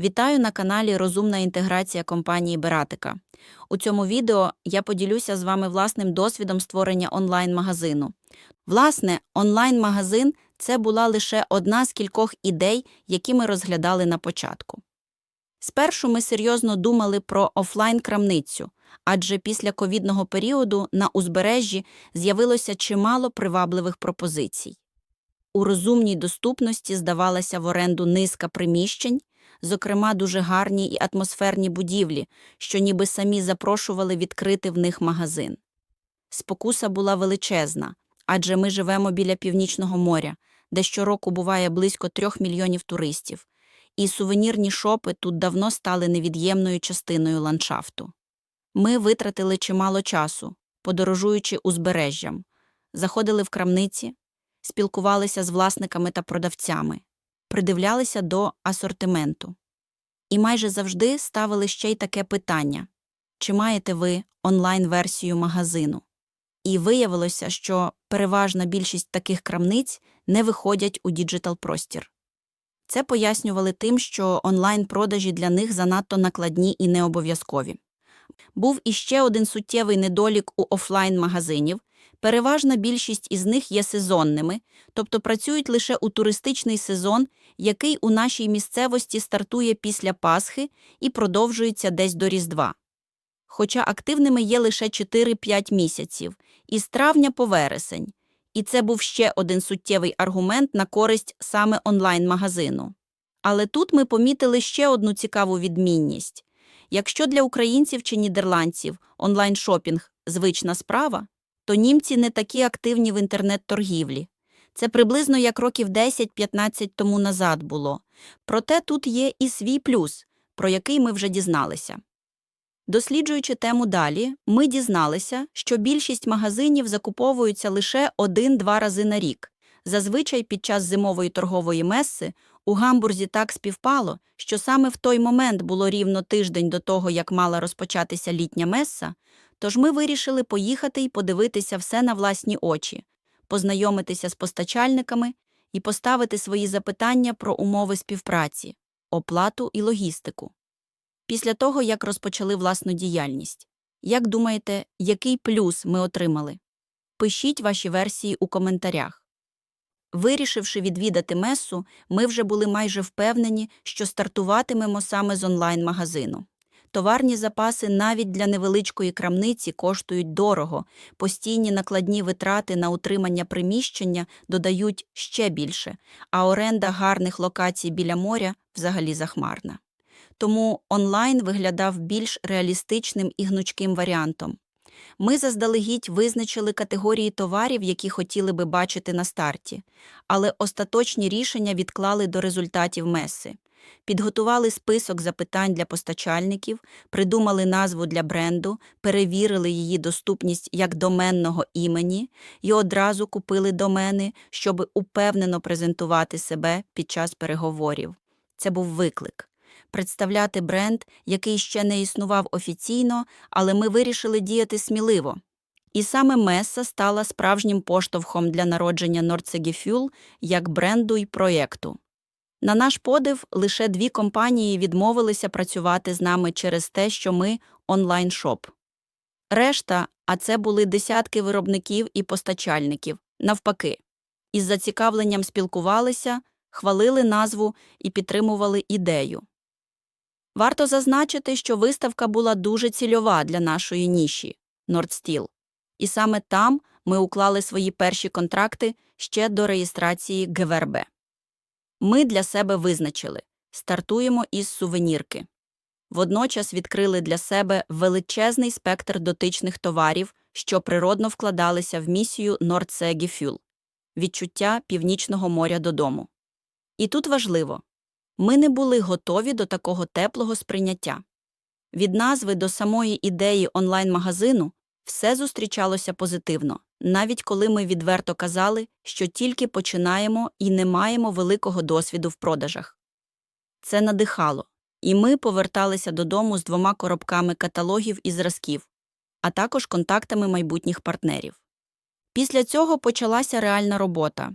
Вітаю на каналі Розумна інтеграція компанії Бератика. У цьому відео я поділюся з вами власним досвідом створення онлайн-магазину. Власне, онлайн-магазин це була лише одна з кількох ідей, які ми розглядали на початку. Спершу ми серйозно думали про офлайн-крамницю, адже після ковідного періоду на узбережжі з'явилося чимало привабливих пропозицій. У розумній доступності здавалася в оренду низка приміщень, зокрема дуже гарні і атмосферні будівлі, що ніби самі запрошували відкрити в них магазин. Спокуса була величезна, адже ми живемо біля Північного моря, де щороку буває близько трьох мільйонів туристів, і сувенірні шопи тут давно стали невід'ємною частиною ландшафту. Ми витратили чимало часу, подорожуючи узбережжям, заходили в крамниці, спілкувалися з власниками та продавцями, придивлялися до асортименту. І майже завжди ставили ще й таке питання чи маєте ви онлайн-версію магазину? І виявилося, що переважна більшість таких крамниць не виходять у діджитал-простір. Це пояснювали тим, що онлайн-продажі для них занадто накладні і необов'язкові. Був іще один суттєвий недолік у офлайн-магазинів. Переважна більшість із них є сезонними, тобто працюють лише у туристичний сезон, який у нашій місцевості стартує після Пасхи і продовжується десь до Різдва. Хоча активними є лише 4-5 місяців, із травня по вересень. І це був ще один суттєвий аргумент на користь саме онлайн-магазину. Але тут ми помітили ще одну цікаву відмінність. Якщо для українців чи нідерландців онлайн-шопінг – звична справа, то німці не такі активні в інтернет-торгівлі. Це приблизно як років 10-15 тому назад було. Проте тут є і свій плюс, про який ми вже дізналися. Досліджуючи тему далі, ми дізналися, що більшість магазинів закуповуються лише один-два рази на рік. Зазвичай під час зимової торгової меси у Гамбурзі так співпало, що саме в той момент було рівно тиждень до того, як мала розпочатися літня меса, тож ми вирішили поїхати і подивитися все на власні очі, познайомитися з постачальниками і поставити свої запитання про умови співпраці, оплату і логістику. Після того, як розпочали власну діяльність. Як думаєте, який плюс ми отримали? Пишіть ваші версії у коментарях. Вирішивши відвідати месу, ми вже були майже впевнені, що стартуватимемо саме з онлайн-магазину. Товарні запаси навіть для невеличкої крамниці коштують дорого, постійні накладні витрати на утримання приміщення додають ще більше, а оренда гарних локацій біля моря взагалі захмарна. Тому онлайн виглядав більш реалістичним і гнучким варіантом. Ми заздалегідь визначили категорії товарів, які хотіли би бачити на старті, але остаточні рішення відклали до результатів меси. Підготували список запитань для постачальників, придумали назву для бренду, перевірили її доступність як доменного імені і одразу купили домени, щоб упевнено презентувати себе під час переговорів. Це був виклик представляти бренд, який ще не існував офіційно, але ми вирішили діяти сміливо. І саме Меса стала справжнім поштовхом для народження Nordsegefuel як бренду й проєкту. На наш подив, лише дві компанії відмовилися працювати з нами через те, що ми онлайн-шоп. Решта, а це були десятки виробників і постачальників, навпаки, із зацікавленням спілкувалися, хвалили назву і підтримували ідею. Варто зазначити, що виставка була дуже цільова для нашої ніші Nordsteel. І саме там ми уклали свої перші контракти ще до реєстрації ГВРБ. Ми для себе визначили стартуємо із сувенірки. Водночас відкрили для себе величезний спектр дотичних товарів, що природно вкладалися в місію Nordsegefuel – відчуття Північного моря додому. І тут важливо ми не були готові до такого теплого сприйняття. Від назви до самої ідеї онлайн-магазину все зустрічалося позитивно, навіть коли ми відверто казали, що тільки починаємо і не маємо великого досвіду в продажах. Це надихало, і ми поверталися додому з двома коробками каталогів і зразків, а також контактами майбутніх партнерів. Після цього почалася реальна робота.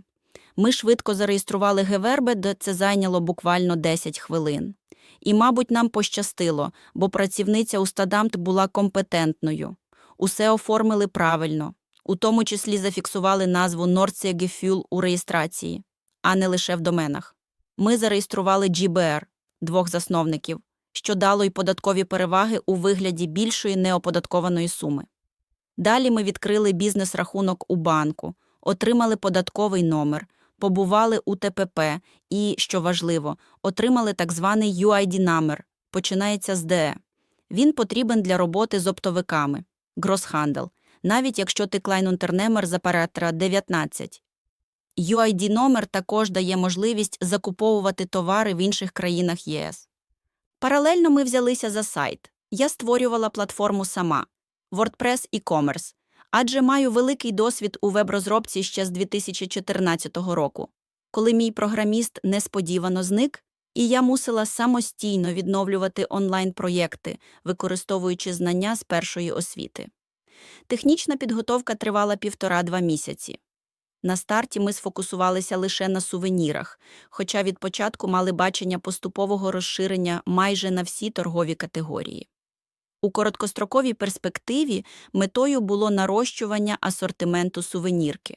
Ми швидко зареєстрували Гевербе, де це зайняло буквально 10 хвилин. І, мабуть, нам пощастило, бо працівниця у Стадамт була компетентною. Усе оформили правильно, у тому числі зафіксували назву Gefühl у реєстрації, а не лише в доменах. Ми зареєстрували GBR, двох засновників, що дало й податкові переваги у вигляді більшої неоподаткованої суми. Далі ми відкрили бізнес-рахунок у банку, отримали податковий номер, побували у ТПП і, що важливо, отримали так званий UID-номер, починається з ДЕ. Він потрібен для роботи з оптовиками, гросхандл, навіть якщо ти клайнунтернемер за паратра 19. UID-номер також дає можливість закуповувати товари в інших країнах ЄС. Паралельно ми взялися за сайт. Я створювала платформу сама WordPress e-commerce, адже маю великий досвід у веб-розробці ще з 2014 року, коли мій програміст несподівано зник, і я мусила самостійно відновлювати онлайн-проєкти, використовуючи знання з першої освіти. Технічна підготовка тривала півтора-два місяці. На старті ми сфокусувалися лише на сувенірах, хоча від початку мали бачення поступового розширення майже на всі торгові категорії. У короткостроковій перспективі метою було нарощування асортименту сувенірки.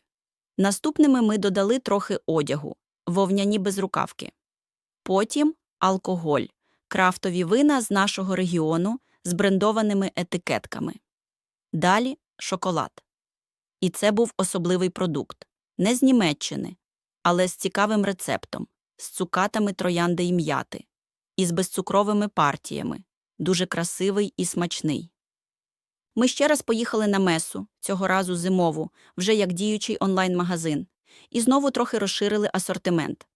Наступними ми додали трохи одягу, вовняні безрукавки. Потім алкоголь, крафтові вина з нашого регіону з брендованими етикетками. Далі шоколад. І це був особливий продукт не з Німеччини, але з цікавим рецептом, з цукатами троянди і м'яти, і з безцукровими партіями, дуже красивий і смачний. Ми ще раз поїхали на месу, цього разу зимову, вже як діючий онлайн-магазин, і знову трохи розширили асортимент.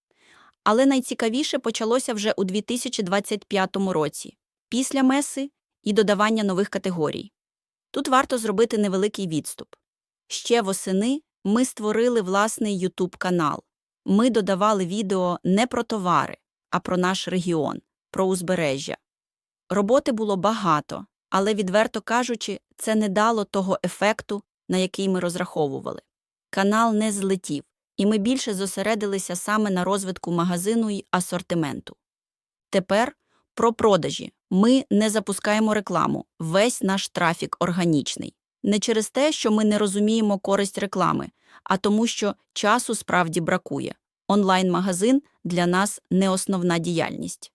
Але найцікавіше почалося вже у 2025 році, після меси і додавання нових категорій. Тут варто зробити невеликий відступ. Ще восени ми створили власний YouTube канал. Ми додавали відео не про товари, а про наш регіон, про узбережжя. Роботи було багато, але, відверто кажучи, це не дало того ефекту, на який ми розраховували. Канал не злетів, і ми більше зосередилися саме на розвитку магазину й асортименту. Тепер про продажі. Ми не запускаємо рекламу, весь наш трафік органічний. Не через те, що ми не розуміємо користь реклами, а тому, що часу справді бракує. Онлайн-магазин для нас не основна діяльність.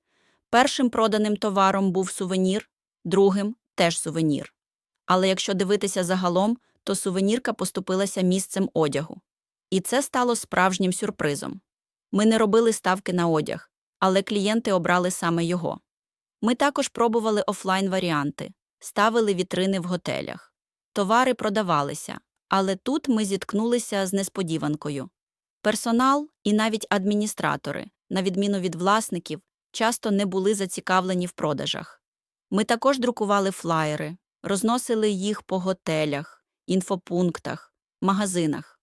Першим проданим товаром був сувенір, другим теж сувенір. Але якщо дивитися загалом, то сувенірка поступилася місцем одягу. І це стало справжнім сюрпризом. Ми не робили ставки на одяг, але клієнти обрали саме його. Ми також пробували офлайн-варіанти, ставили вітрини в готелях. Товари продавалися, але тут ми зіткнулися з несподіванкою. Персонал і навіть адміністратори, на відміну від власників, часто не були зацікавлені в продажах. Ми також друкували флаєри, розносили їх по готелях, інфопунктах, магазинах.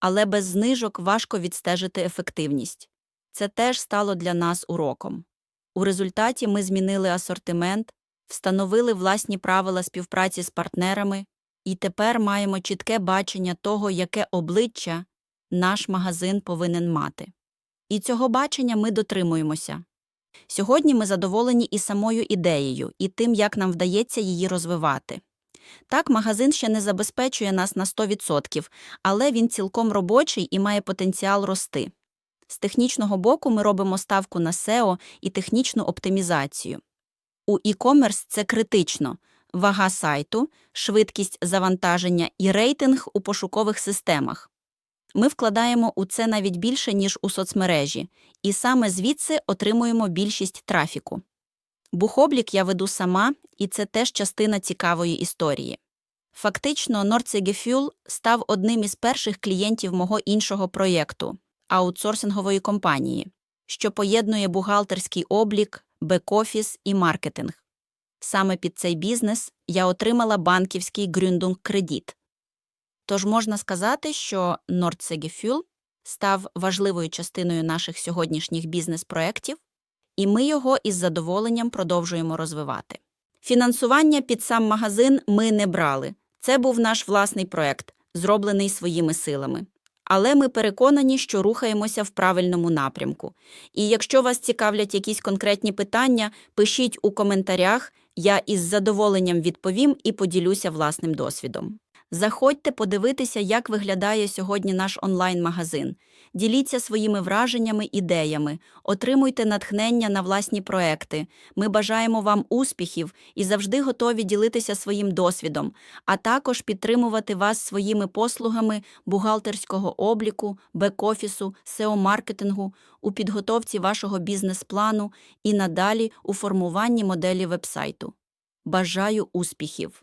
Але без знижок важко відстежити ефективність. Це теж стало для нас уроком. У результаті ми змінили асортимент, встановили власні правила співпраці з партнерами і тепер маємо чітке бачення того, яке обличчя наш магазин повинен мати. І цього бачення ми дотримуємося. Сьогодні ми задоволені і самою ідеєю, і тим, як нам вдається її розвивати. Так, магазин ще не забезпечує нас на 100%, але він цілком робочий і має потенціал рости. З технічного боку ми робимо ставку на SEO і технічну оптимізацію. У e-commerce це критично вага сайту, швидкість завантаження і рейтинг у пошукових системах. Ми вкладаємо у це навіть більше, ніж у соцмережі, і саме звідси отримуємо більшість трафіку. Бухоблік я веду сама, і це теж частина цікавої історії. Фактично, Nordsegefuel став одним із перших клієнтів мого іншого проєкту аутсорсингової компанії, що поєднує бухгалтерський облік, бек-офіс і маркетинг. Саме під цей бізнес я отримала банківський Gründung-кредит. Тож можна сказати, що Nordsegefuel став важливою частиною наших сьогоднішніх бізнес-проєктів, і ми його із задоволенням продовжуємо розвивати. Фінансування під сам магазин ми не брали. Це був наш власний проєкт, зроблений своїми силами. Але ми переконані, що рухаємося в правильному напрямку. І якщо вас цікавлять якісь конкретні питання, пишіть у коментарях, я із задоволенням відповім і поділюся власним досвідом. Заходьте подивитися, як виглядає сьогодні наш онлайн-магазин. Діліться своїми враженнями, ідеями, отримуйте натхнення на власні проекти. Ми бажаємо вам успіхів і завжди готові ділитися своїм досвідом, а також підтримувати вас своїми послугами бухгалтерського обліку, бек-офісу, SEO-маркетингу, у підготовці вашого бізнес-плану і надалі у формуванні моделі вебсайту. Бажаю успіхів!